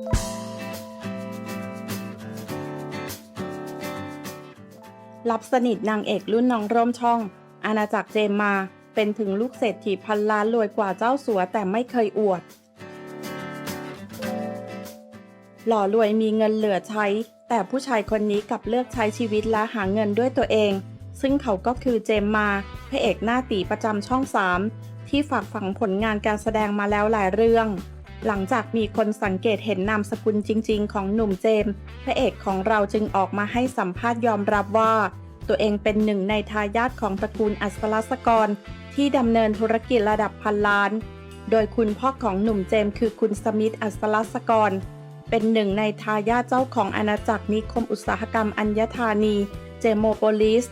รับสนิทนางเอกรุ่นน้องร่วมช่อง อาณาจักรเจมมา เป็นถึงลูกเศรษฐีพันล้านรวยกว่าเจ้าสัวแต่ไม่เคยอวด หล่อรวยมีเงินเหลือใช้ แต่ผู้ชายคนนี้กลับเลือกใช้ชีวิตและหาเงินด้วยตัวเอง ซึ่งเขาก็คือเจมมาพระเอกหน้าตีประจำช่อง 3 ที่ฝากฝังผลงานการแสดงมาแล้วหลายเรื่อง หลังจากมีคนสังเกตเห็นนามสกุลจริง ๆ ของหนุ่มเจมส์พระเอกของเราจึงออกมาให้สัมภาษณ์ยอมรับว่า ตัวเองเป็นหนึ่งในทายาทของตระกูลอัศลัสกร ที่ดำเนินธุรกิจระดับพันล้าน โดยคุณพ่อของหนุ่มเจมส์คือคุณสมิธอัศลัสกร เป็นหนึ่งในทายาทเจ้าของอาณาจักรนิคมอุตสาหกรรมอัญธานี เจโมโปลิส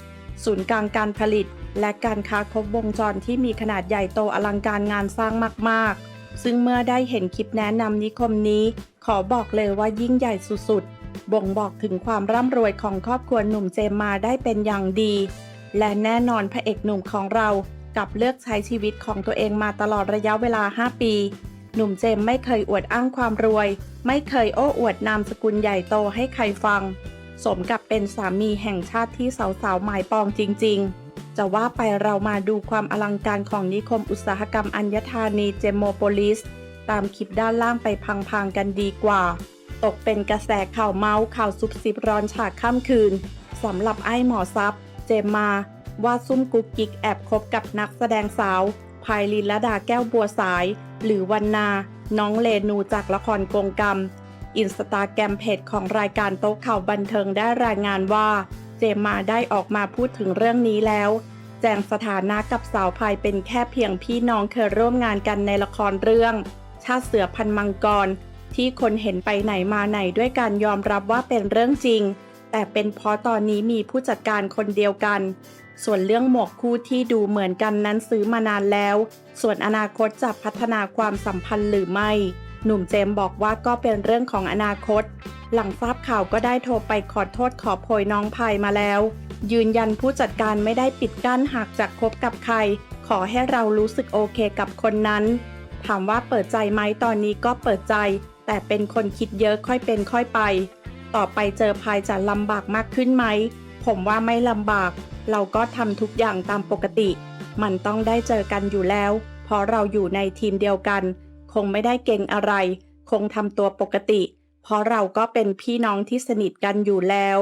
ศูนย์กลางการผลิต และการค้าครบวงจรที่มีขนาดใหญ่โตอลังการงานสร้างมากๆ ซึ่งเมื่อได้เห็นคลิปแนะนำนิคมนี้ ขอบอกเลยว่ายิ่งใหญ่สุดๆ บ่งบอกถึงความร่ำรวยของครอบครัวหนุ่มเจมมาได้เป็นอย่างดี และแน่นอนพระเอกหนุ่มของเรากับเลือกใช้ชีวิตของตัวเองมาตลอดระยะเวลา 5 ปี หนุ่มเจมไม่เคยอวดอ้างความรวย ไม่เคยโอ้อวดนามสกุลใหญ่โตให้ใครฟัง สมกับเป็นสามีแห่งชาติที่สาวๆหมายปองจริง ๆ จะว่าไปเรามาดูความอลังการของนิคมอุตสาหกรรมอัญธานีเจโมโปลิส ตามคลิปด้านล่างไปพังๆกันดีกว่า ตกเป็นกระแสข่าวเมาส์ข่าวซุบซิบร้อนฉากค่ำคืนสำหรับไอ้หมอซับเจมมา ว่าซุ่มกุ๊กกิ๊กแอบคบกับนักแสดงสาวภายลินละดาแก้วบัวสาย หรือวันนา น้องเลนูจากละครกงกรรม อินสตาแกรมเพจของรายการโต๊ะข่าวบันเทิงได้รายงานว่า เจมมาได้ออกมาพูดถึงเรื่องนี้แล้ว แจ้งสถานะกับสาวพายเป็นแค่เพียงพี่น้องเคยร่วมงานกันในละครเรื่อง ชาติเสือพันมังกร ที่คนเห็นไปไหนมาไหนด้วยการยอมรับว่าเป็นเรื่องจริง แต่เป็นเพราะตอนนี้มีผู้จัดการคนเดียวกัน ส่วนเรื่องหมวกคู่ที่ดูเหมือนกันนั้นซื้อมานานแล้ว ส่วนอนาคตจะพัฒนาความสัมพันธ์หรือไม่ หนุ่มเจมบอกว่าก็เป็นเรื่องของอนาคต หลังทราบข่าวก็ได้โทรไปขอโทษขอโพยน้องพายมาแล้ว ยืนยันผู้จัดการไม่ได้ปิดกั้นหากจะคบกับใคร ขอให้เรารู้สึกโอเคกับคนนั้น ถามว่าเปิดใจไหมตอนนี้ก็เปิดใจ แต่เป็นคนคิดเยอะค่อยเป็นค่อยไป ต่อไปเจอพายจะลำบากมากขึ้นไหม ผมว่าไม่ลำบาก เราก็ทำทุกอย่างตามปกติ มันต้องได้เจอกันอยู่แล้ว เพราะเราอยู่ในทีมเดียวกัน คงไม่ได้เก่งอะไร คงทำตัวปกติ เพราะเราก็เป็นพี่น้องที่สนิทกันอยู่แล้ว